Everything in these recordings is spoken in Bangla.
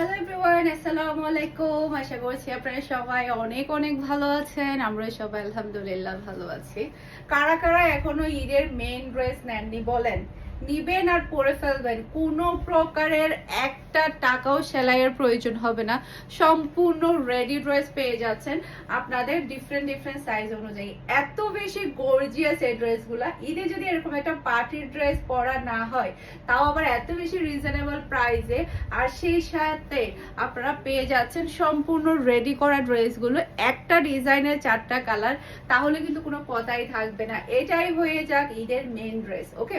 হ্যালো এভরিওয়ান আসসালামু আলাইকুম আশা করছি আপনারা সবাই অনেক অনেক ভালো আছেন। আমরা সবাই আলহামদুলিল্লাহ ভালো আছি। কারা কারা এখনও ঈদের মেইন ড্রেস নেননি বলেন? নিবেন আর পরে ফেলবেন। কোনো প্রকারের একটা টাকাও সেলাইয়ের প্রয়োজন হবে না। সম্পূর্ণ রেডি ড্রেস পেয়ে যাচ্ছেন আপনাদের ডিফারেন্ট ডিফারেন্ট সাইজ অনুযায়ী। এত বেশি গর্জিয়াস এই ড্রেসগুলা ঈদে যদি এরকম একটা পার্টির ড্রেস পরা না হয়, তাও আবার এত বেশি রিজনেবল প্রাইসে আর সেই সাথে আপনারা পেয়ে যাচ্ছেন সম্পূর্ণ রেডি করা ড্রেসগুলো একটা ডিজাইনের চারটা কালার তাহলে কিন্তু কোনো কথাই থাকবে না। এটাই হয়ে যাক ঈদের মেন ড্রেস ওকে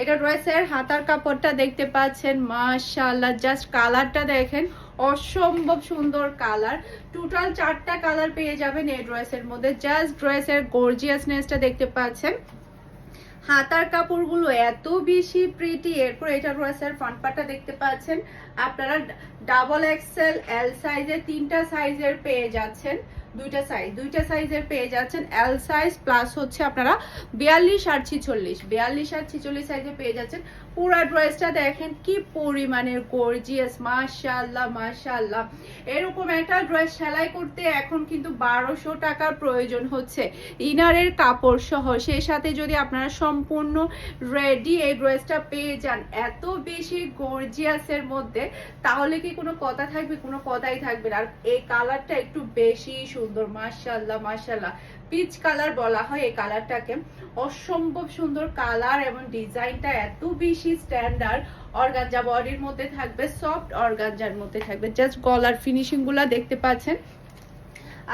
এটা ড্রেসের হাতার কাপড়টা দেখতে পাচ্ছেন, মাশাআল্লাহ জাস্ট কালারটা দেখেন, অসম্ভব সুন্দর কালার টোটাল চারটা কালার পেয়ে যাবেন এই ড্রেসের মধ্যে। জাস্ট ড্রেসের গর্জিয়াসনেসটা দেখতে পাচ্ছেন। হাতার কাপড়গুলো এত বেশি প্রিটি এরপর এটা ড্রেসের ফ্রন্ট পার্টটা দেখতে পাচ্ছেন। আপনারা ডাবল এক্সেল এল সাইজের তিনটা সাইজের পেয়ে যাচ্ছেন। দুইটা সাইজ দুইটা সাইজের পেয়ে যাচ্ছেন। এল সাইজ প্লাস হচ্ছে আপনারা বিয়াল্লিশ আর ছিচল্লিশ। বিয়াল্লিশ আর ছিচল্লিশ সাইজে পেয়ে যাচ্ছেন। পুরো ড্রেসটা দেখেন কি পরিমাণের গর্জিয়াস মাশাআল্লাহ মাশাআল্লাহ। এরকম একটা ড্রেস সেলাই করতে এখন কিন্তু বারোশো টাকার প্রয়োজন হচ্ছে ইনারের কাপড় সহ। সেই সাথে যদি আপনারা সম্পূর্ণ রেডি এই ড্রেসটা পেয়ে যান এত বেশি গর্জিয়াসের মধ্যে, তাহলে কি কোনো কথা থাকবে? কোনো কথাই থাকবে না। আর এই কালারটা একটু বেশি সুন্দর, মাশাআল্লাহ মাশাআল্লাহ। পিচ কালার বলা হয় এই কালারটাকে অসম্ভব সুন্দর কালার এবং ডিজাইনটা এত বেশি স্ট্যান্ডার্ড অর্গানজা বডির মধ্যে থাকবে সফট অর্গানজার মধ্যে থাকবে। জাস্ট গলার ফিনিশিংগুলা দেখতে পাচ্ছেন।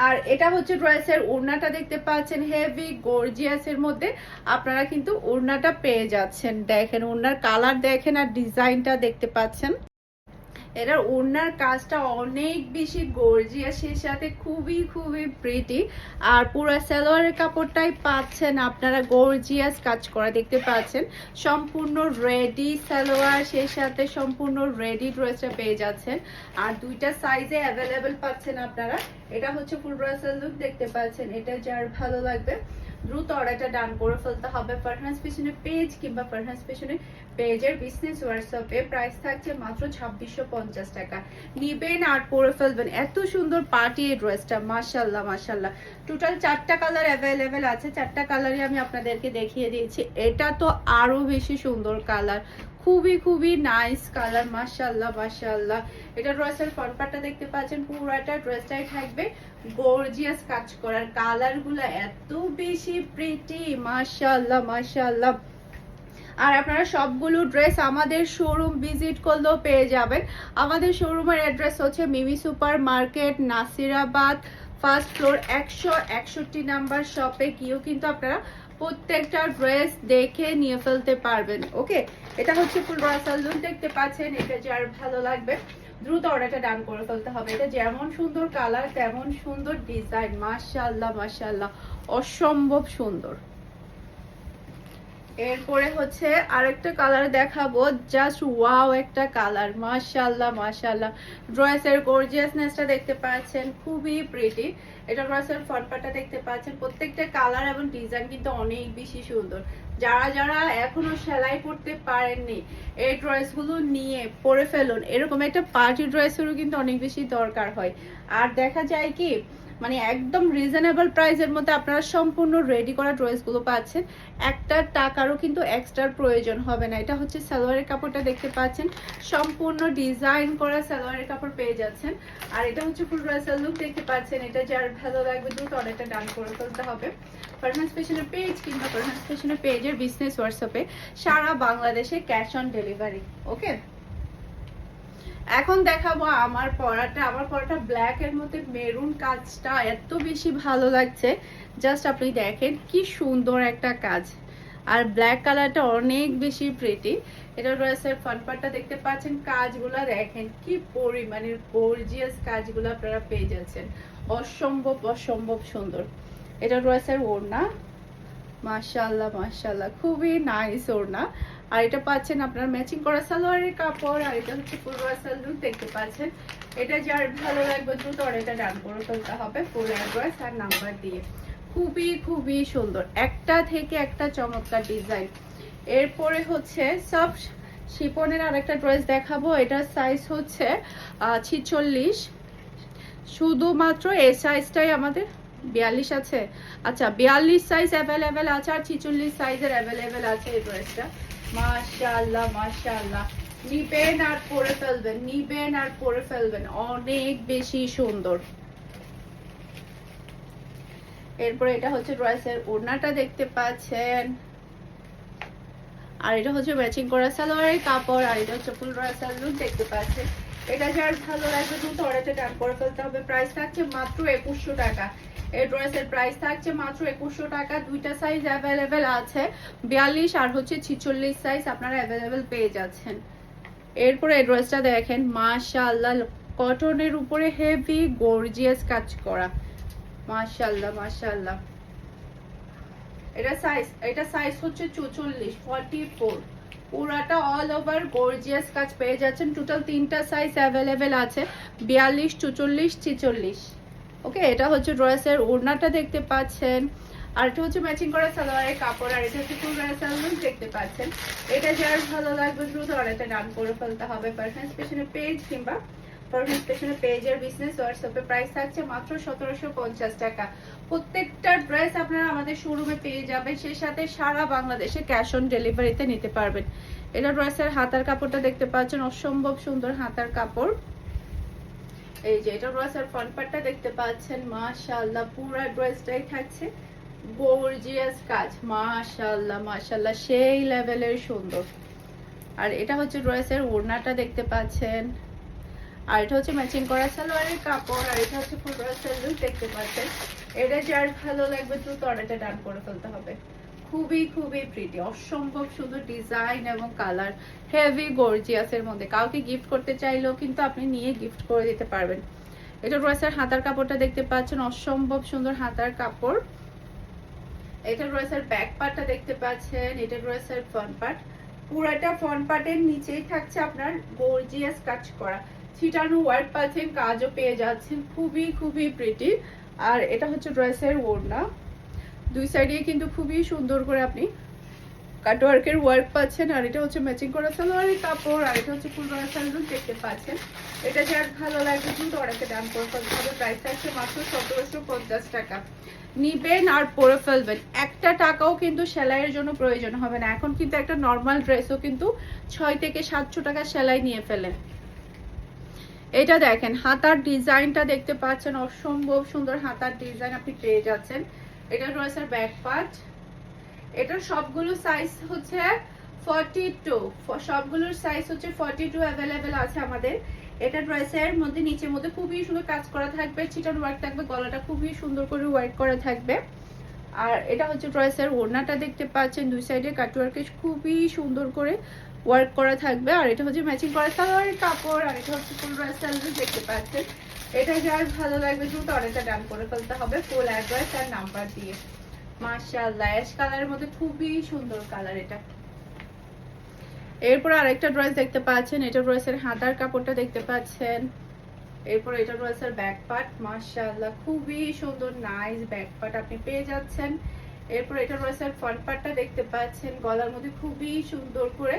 আর এটা হচ্ছে ড্রেসের ওড়নাটা দেখতে পাচ্ছেন হেভি গর্জিয়াস এর মধ্যে। আপনারা কিন্তু ওড়নাটা পেয়ে যাচ্ছেন। দেখেন, ওড়নার কালার দেখেন আর ডিজাইনটা দেখতে পাচ্ছেন। এটার ওড়নার কাজটা অনেক বেশি গর্জিয়াস সেই সাথে খুবই খুবই প্রিটি আর পুরো সালোয়ারের কাপড়টাই পাচ্ছেন আপনারা গর্জিয়াস কাজ করা, দেখতে পাচ্ছেন। সম্পূর্ণ রেডি সালোয়ার সেই সাথে সম্পূর্ণ রেডি ড্রেসটা পেয়ে যাচ্ছেন। আর দুইটা সাইজে অ্যাভেলেবেল পাচ্ছেন আপনারা। এটা হচ্ছে ফুল ড্রেসের লুক দেখতে পাচ্ছেন। এটা যার ভালো লাগবে। দ্রুত অর্ডারটা ডান করে ফেলতে হবে। ফারহান্স পেছনে পেজ কিংবা ফারহান্স পেছনে পেজের বিজনেস হোয়াটসঅ্যাপে প্রাইস থাকছে মাত্র ছাব্বিশশো পঞ্চাশ টাকা। নিবেন আর পরে ফেলবেন। এত সুন্দর পার্টি এই ড্রেসটা মাশাল্লাহ মাশাল্লাহ টোটাল চারটা কালার অ্যাভেলেবেল আছে। চারটা কালারই আমি আপনাদেরকে দেখিয়ে দিয়েছি। এটা তো আরও বেশি সুন্দর কালার খুবই খুবই নাইস কালার মাশাল্লাহ মাশাল্লাহ এটা ড্রেসের ফ্রন্ট পার্টটা দেখতে পাচ্ছেন, পুরোটা ড্রেসটাই থাকবে। গর্জিয়াস কাজ করার কালারগুলো এত বেশি প্রিটি মাশাল্লাহ মাশাল্লাহ আর আপনারা সবগুলো ড্রেস আমাদের শোরুম ভিজিট করলেও পেয়ে যাবেন। আমাদের শোরুমের অ্যাড্রেস হচ্ছে Mimi super market Nasirabad first floor, একশো একষট্টি নাম্বার শপে গিয়েও কিন্তু আপনারা প্রত্যেকটা ড্রেস দেখে নিয়ে ফেলতে পারবেন, ওকে? এটা হচ্ছে ফুল রাসাল লুক দেখতে পাচ্ছেন, এটা যার ভালো লাগবে। দ্রুত অর্ডারটা ডান করে ফেলতে হবে। এটা যেমন সুন্দর কালার, তেমন সুন্দর ডিজাইন, মাশাআল্লাহ মাশাল্লাহ অসম্ভব সুন্দর। এরপরে হচ্ছে আরেকটা কালার দেখাবো জাস্ট ওয়াও একটা কালার মাশাআল্লাহ মাশাআল্লাহ। ড্রেসের গর্জিয়াসনেসটা দেখতে পাচ্ছেন, খুবই প্রিটি এটা ড্রেসের ফটপাটা দেখতে পাচ্ছেন, প্রত্যেকটা কালার এবং ডিজাইন কিন্তু অনেক বেশি সুন্দর। যারা যারা এখনও সেলাই করতে পারেননি, এই ড্রেসগুলো নিয়ে পরে ফেলুন। এরকম একটা পার্টি ড্রেসেরও কিন্তু অনেক বেশি দরকার হয়। আর দেখা যায় কি মানে একদম রিজনেবল প্রাইসের মধ্যে আপনারা সম্পূর্ণ রেডি করা ড্রেসগুলো পাচ্ছেন। একটা টাকারও কিন্তু এক্সট্রার প্রয়োজন হবে না। এটা হচ্ছে সালোয়ারের কাপড়টা দেখতে পাচ্ছেন। সম্পূর্ণ ডিজাইন করা সালোয়ারের কাপড় পেয়ে যাচ্ছেন। আর এটা হচ্ছে ফুল ড্রেসের লুক দেখতে পাচ্ছেন। এটা যার ভালো লাগবে দ্রুত অনেকটা ডান করে ফেলতে হবে। পারফরমেন্স পেশনের পেজ কিংবা পারফরমেন্স পেশনের পেজের বিজনেস হোয়াটসঅ্যাপে সারা বাংলাদেশে ক্যাশ অন ডেলিভারি ওকে এখন দেখাবো আমার পরাটা আমার পরাটা ব্ল্যাক এর মধ্যে মেরুন কাজটা এত বেশি ভালো লাগছে। জাস্ট আপনি দেখেন কি সুন্দর একটা কাজ। আর ব্ল্যাক কালারটা অনেক বেশি প্রিটি এটা ড্রেসের ফ্রন্ট পার্টটা দেখতে পাচ্ছেন, কাজগুলা দেখেন কি পরিমাণের গর্জিয়াস কাজগুলো আপনারা পেয়ে যাচ্ছেন। অসম্ভব অসম্ভব সুন্দর। এটা ড্রেসের ওড়না। মাশাআল্লাহ মাশাআল্লাহ। খুবই নাইস ওড়না। আর এটা পাচ্ছেন আপনার ম্যাচিং করা সালোয়ারের কাপড়, আর এটা হচ্ছে পুরো লুক দেখতে পাচ্ছেন। এটা যার ভালো লাগবে দ্রুত এটা ডান করে ফেলতে হবে ফুল অ্যাড্রেস আর নাম্বার দিয়ে। খুবই খুবই সুন্দর। একটা থেকে একটা চমৎকার ডিজাইন এরপরে হচ্ছে সব শিপনের আরেকটা ড্রেস দেখাবো। এটার সাইজ হচ্ছে ছিচল্লিশ। শুধুমাত্র এই সাইজটাই আমাদের বিয়াল্লিশ আছে। আচ্ছা বিয়াল্লিশ সাইজ অ্যাভেলেবেল আছে আর ছিচল্লিশ সাইজের অ্যাভেলেবেল আছে এই ড্রেসটা মাশাআল্লাহ মাশাল্লাহ নিবেন আর পরে ফেলবেন, নিবেন আর পরে ফেলবেন। অনেক বেশি সুন্দর। এরপরে এটা হচ্ছে ড্রেসের ওড়নাটা দেখতে পাচ্ছেন। আর এটা হচ্ছে ম্যাচিং করা সালোয়ারের কাপড়, আর এটা হচ্ছে ফুল ড্রেসের লুক দেখতে পাচ্ছেন। এটা যার ভালো লাগবে দ্রুত অর্ডারটা ডান করে ফেলতে হবে। প্রাইস থাকছে মাত্র একুশশো টাকা। এই ড্রেসের প্রাইস থাকছে মাত্র একুশশো টাকা। দুইটা সাইজ অ্যাভেলেবেল আছে। বিয়াল্লিশ আর হচ্ছে ছিচল্লিশ সাইজ আপনারা অ্যাভেলেবেল পেয়ে যাচ্ছেন। এরপরে এই ড্রেসটা দেখেন, মাশাআল্লাহ কটনের উপরে হেভি গর্জিয়াস কাজ করা। মাশাআল্লাহ মাশাআল্লাহ। এটা সাইজ এটা সাইজ হচ্ছে চুচল্লিশ ফর্টি ফোর পুরাটা অল ওভার গর্জিয়াস কাজ পেয়ে যাচ্ছেন। টোটাল তিনটা সাইজ অ্যাভেলেবেল আছে। বিয়াল্লিশ, চুচল্লিশ, ছিচল্লিশ। ওকে এটা হচ্ছে ড্রেসের ওড়নাটা দেখতে পাচ্ছেন। আর এটা হচ্ছে ম্যাচিং করা সালোয়ারের কাপড়, আর এটা হচ্ছে ফুল সালোয়ার দেখতে পাচ্ছেন। এটা যার ভালো লাগবে দ্রুত অর্ডারটা ডান করে ফেলতে হবে পারফেন্স পেছনে পেজ কিংবা পারফেন্স পেছনে পেজের বিজনেস হোয়াটসঅ্যাপে প্রাইস থাকছে মাত্র সতেরোশো পঞ্চাশ টাকা। আপনারা আমাদের শোরুমে পেয়ে যাবেন, সেই সাথে সারা বাংলাদেশে ক্যাশ অন ডেলিভারিতে নিতে পারবেন। এটা ড্রেসের হাতার কাপড়টা দেখতে পাচ্ছেন, অসম্ভব সুন্দর হাতার কাপড়। এই যে এটা ড্রেসের ফ্রন্ট পার্টটা দেখতে পাচ্ছেন পুরো ড্রেসটাই থাকছে। গর্জিয়াস কাজ, মাশাআল্লাহ মাশাআল্লাহ, সেই লেভেলের সুন্দর। আর এটা হচ্ছে ড্রেসের ওড়নাটা দেখতে পাচ্ছেন। আর এটা হচ্ছে ম্যাচিং করা সালোয়ারের কাপড়, আর এটা হচ্ছে ড্রেসের লুক দেখতে পাচ্ছেন। এটা যার ভালো লাগবে দ্রুত অর্ডারটা ডান করে ফেলতে হবে। খুবই খুবই প্রিটি অসম্ভব সুন্দর ডিজাইন এবং কালার হেভি গর্জিয়াসের মধ্যে। কাউকে গিফট করতে চাইলেও কিন্তু আপনি নিয়ে গিফট করে দিতে পারবেন। এটা ড্রেসের হাতার কাপড়টা দেখতে পাচ্ছেন, অসম্ভব সুন্দর হাতার কাপড়। এটা ড্রেসের ব্যাক পার্টটা দেখতে পাচ্ছেন, এটা ড্রেসের ফ্রন্ট পার্ট পুরাটা ফ্রন্ট পার্টের নিচেই থাকছে আপনার গর্জিয়াস কাজ করা। ছিটানো ওয়ার্ক পাচ্ছেন কাজও পেয়ে যাচ্ছেন। খুবই খুবই প্রিটি আর এটা হচ্ছে ড্রেসের ওড়না। দুই সাইডে কিন্তু খুবই সুন্দর করে আপনি কাটওয়ার্কের ওয়ার্ক পাচ্ছেন। আর এটা হচ্ছে ম্যাচিং করা সালোয়ারের কাপড়। আর এটা হচ্ছে ফুল সালোয়ার দেখতে পাচ্ছেন। এটা যার ভালো লাগবে কিন্তু অনেকে দাম করে ফেলতে হবে প্রাইস থাকছে মাত্র সতেরোশো পঞ্চাশ টাকা। নিবেন আর পরে ফেলবেন। একটা টাকাও কিন্তু সেলাইয়ের জন্য প্রয়োজন হবে না। এখন কিন্তু একটা নর্মাল ড্রেসও কিন্তু ছয় থেকে সাতশো টাকা সেলাই নিয়ে ফেলেন। এটা দেখেন, হাতার ডিজাইনটা দেখতে পাচ্ছেন, অসম্ভব সুন্দর হাতার ডিজাইন আপনি পেয়ে যাচ্ছেন। এটা রয়েছে ব্যাক পার্ট। এটার সবগুলো সাইজ হচ্ছে ফর্টি টু সবগুলোর সাইজ হচ্ছে ফর্টি টু অ্যাভেলেবেল আছে আমাদের। এটা ড্রেসের মধ্যে, নিচের মধ্যে খুবই সুন্দর কাজ করা থাকবে। চিটার ওয়ার্ক থাকবে, গলাটা খুবই সুন্দর করে ওয়ার্ক করা থাকবে। আর এটা হচ্ছে ড্রেসের ওড়নাটা দেখতে পাচ্ছেন, দুই সাইডে কাটওয়ার্কে খুবই সুন্দর করে ওয়ার্ক করা থাকবে, আর এটা হচ্ছে ম্যাচিং করা সালোয়ারের কাপড়, আর এটা হচ্ছে ফুল ড্রেস দেখতে পাচ্ছেন। এটা যার ভালো লাগবে দ্রুত অর্ডারটা ডান করে ফেলতে হবে ফুল অ্যাড্রেস আর নাম্বার দিয়ে। মাশাআল্লাহ অ্যাশ কালারের মধ্যে খুবই সুন্দর কালার এটা। এরপর আরেকটা ড্রেস দেখতে পাচ্ছেন, এটা ড্রেসের হাতার কাপড়টা দেখতে পাচ্ছেন। এরপর এটা ড্রেসের ব্যাক পার্ট মাশাআল্লাহ, খুবই সুন্দর নাইস ব্যাক পার্ট আপনি পেয়ে যাচ্ছেন। এরপর এটা ড্রেসের ফ্রন্ট পার্টটা দেখতে পাচ্ছেন। গলার মধ্যে খুবই সুন্দর করে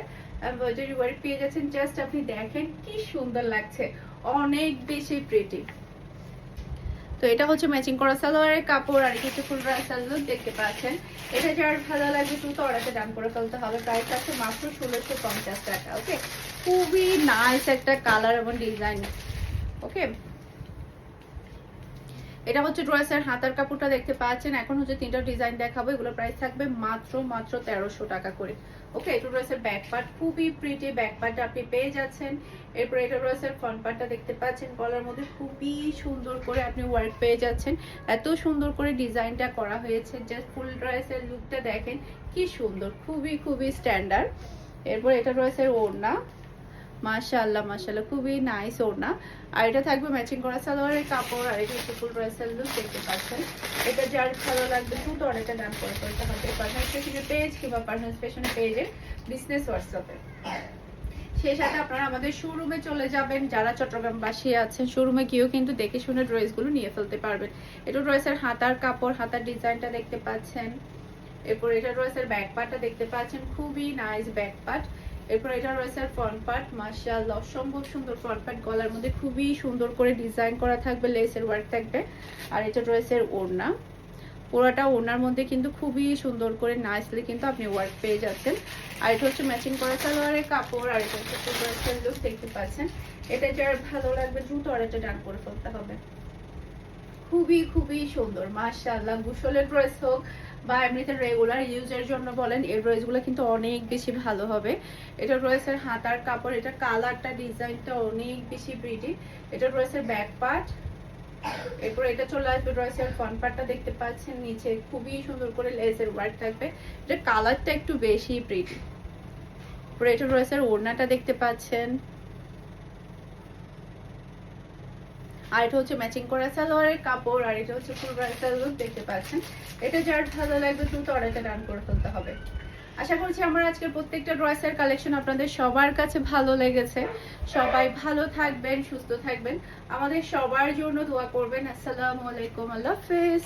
এমব্রয়ডারি ওয়ার্ক পেয়ে যাচ্ছেন। জাস্ট আপনি দেখেন কি সুন্দর লাগছে। অনেক বেশি প্রিটি তো এটা হচ্ছে ম্যাচিং করা সালোয়ারের কাপড়, আর কিছু ফুল সালোয়ার, দেখতে পাচ্ছেন। এটা যার ভালো লাগবে তো অর্ডারটা দাম করে ফেলতে হবে। প্রাইস আছে মাত্র ষোলোশো পঞ্চাশ টাকা ওকে খুবই নাইস একটা কালার এবং ডিজাইন ওকে এটা হচ্ছে ড্রেসের হাতার কাপড়টা দেখতে পাচ্ছেন। এখন হচ্ছে তিনটা ডিজাইন দেখাবো। এগুলো প্রাইস থাকবে মাত্র মাত্র তেরোশো টাকা করে। ওকে এটা ড্রেসের ব্যাক পার্ট খুবই প্রিটি ব্যাক পার্টটা আপনি পেয়ে যাচ্ছেন। এরপর এটা ড্রেসের ফ্রন্ট পার্টটা দেখতে পাচ্ছেন। গলার মধ্যে খুবই সুন্দর করে আপনি ওয়ার্ক পেয়ে যাচ্ছেন। এত সুন্দর করে ডিজাইনটা করা হয়েছে। জাস্ট ফুল ড্রেসের লুকটা দেখেন। কি সুন্দর, খুবই খুবই স্ট্যান্ডার্ড এরপর এটা ড্রেসের ওড়না। মাশাআল্লাহ মাশাআল্লাহ। খুবই নাইস ওড়না। আর এটা থাকবে ম্যাচিং করা সালোয়ারের কাপড়, আর এটা হচ্ছে ফুল ড্রেসের লুক দেখতে পাচ্ছেন। এটা যার ভালো লাগবে শুধু আর এটা নাম করে করতে হবে পার্সোনাল স্পেশনের পেজ কিংবা পার্সোনাল স্পেশনের পেজে বিজনেস হোয়াটসঅ্যাপে সেই সাথে আপনারা আমাদের শোরুমে চলে যাবেন। যারা চট্টগ্রামবাসী আছেন শোরুমে গিয়েও কিন্তু দেখে শুনে ড্রেসগুলো নিয়ে ফেলতে পারবেন। এটা ড্রেসের হাতার কাপড়, হাতার ডিজাইনটা দেখতে পাচ্ছেন। এরপর এটা ড্রেসের ব্যাক পার্টটা দেখতে পাচ্ছেন। খুবই নাইস ব্যাক পার্ট এরপর এটা রয়েছে ফ্রন্ট পার্ট মাশাআল্লাহ, অসম্ভব সুন্দর ফ্রন্ট পার্ট গলার মধ্যে খুবই সুন্দর করে ডিজাইন করা থাকবে লেসের ওয়ার্ক থাকবে। আর এটা রয়েছে ওড়না। পুরোটা ওড়নার মধ্যে কিন্তু খুবই সুন্দর করে নাইসলি কিন্তু আপনি ওয়ার্ক পেয়ে যাচ্ছেন। আর এটা হচ্ছে ম্যাচিং করা সালোয়ারের কাপড়, আর এটা হচ্ছে লুক দেখতে পাচ্ছেন। এটা যার ভালো লাগবে দ্রুত আর এটা ডান করে ফেলতে হবে। খুবই খুবই সুন্দর, মাশাআল্লাহ। গুসলের ড্রেস হোক বা এমনিতে রেগুলার ইউজের জন্য বলেন, এই ড্রেসগুলো কিন্তু অনেক বেশি ভালো হবে। এটা রয়েছে হাতার কাপড়, এটা কালারটা ডিজাইনটা অনেক বেশি প্রিটি এটা রয়েছে ব্যাক পার্ট এরপর এটা চলে আসবে রয়েছে ফ্রন্ট পার্টটা দেখতে পাচ্ছেন নিচে। খুবই সুন্দর করে লেসের ওয়ার্ক থাকবে। এটা কালারটা একটু বেশি প্রিটি এরপর এটা রয়েছে ওড়নাটা দেখতে পাচ্ছেন। আর এটা হচ্ছে ম্যাচিং করা সালোয়ারের কাপড়, আর এটা হচ্ছে ফুল ব্রাইসাল লুক দেখতে পাচ্ছেন। এটা যার ভালো লাগবে দ্রুত অর্ডারটা ডান করে ফেলতে হবে। আশা করছি আমার আজকের প্রত্যেকটা ড্রেসের কালেকশন আপনাদের সবার কাছে ভালো লেগেছে। সবাই ভালো থাকবেন, সুস্থ থাকবেন। আমাদের সবার জন্য দোয়া করবেন। আসসালামু আলাইকুম, আল্লাহ হাফেজ।